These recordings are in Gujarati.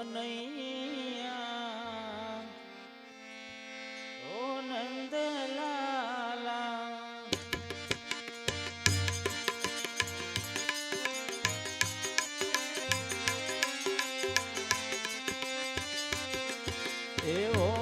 કનૈયા ઓ નંદલાલા એવો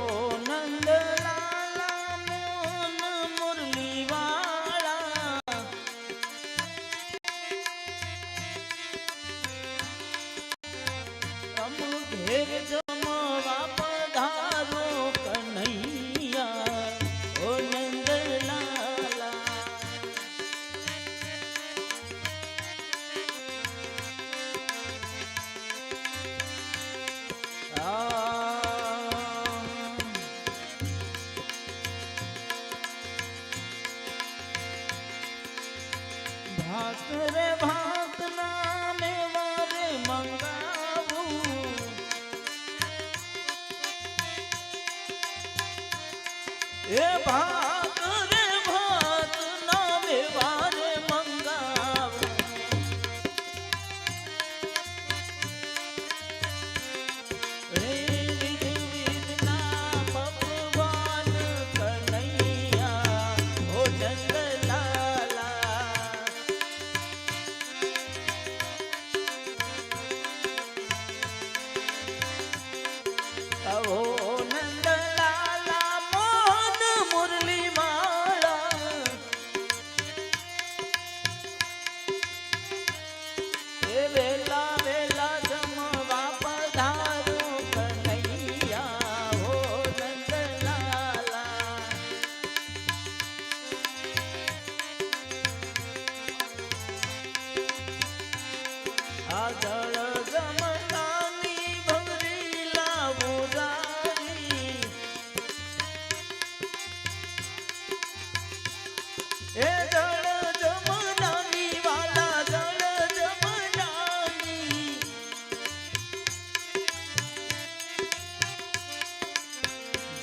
ભાત રે ભાત નામે મારે મંગાવું એ ભાત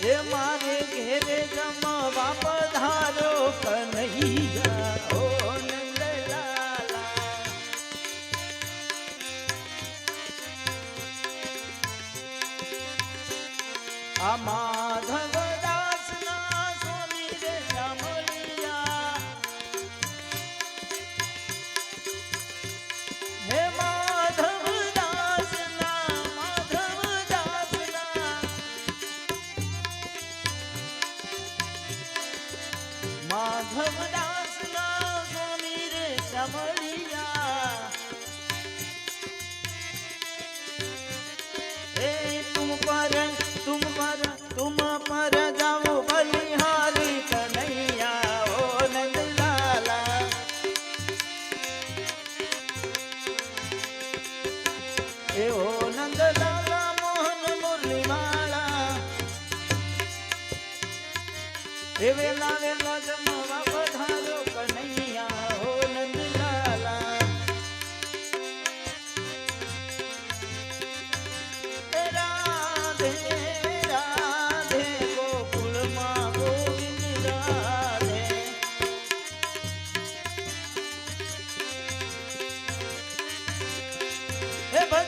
એ મારે ઘેરે જમવા પધારો કનૈયા. માધવદાસ ના સ્વામી રે સમળિયા હે તુમ પર તુમ પર તુમ પર જાઓ બલિહારી કનૈયા, ઓ નંદલાલા. Eh, Evan.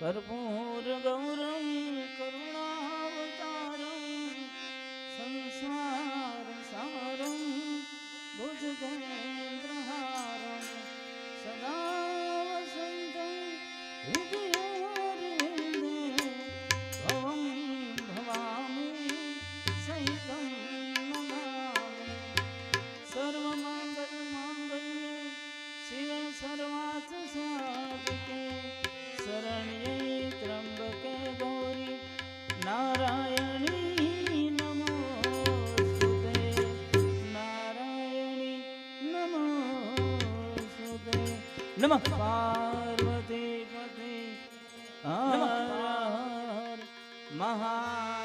कर्पूर गौरं करुणावतारं संसारसारं भुजगेन्द्रहारं सदा वसन्तं નમઃ. પાર્વતી પતિ. હર મહા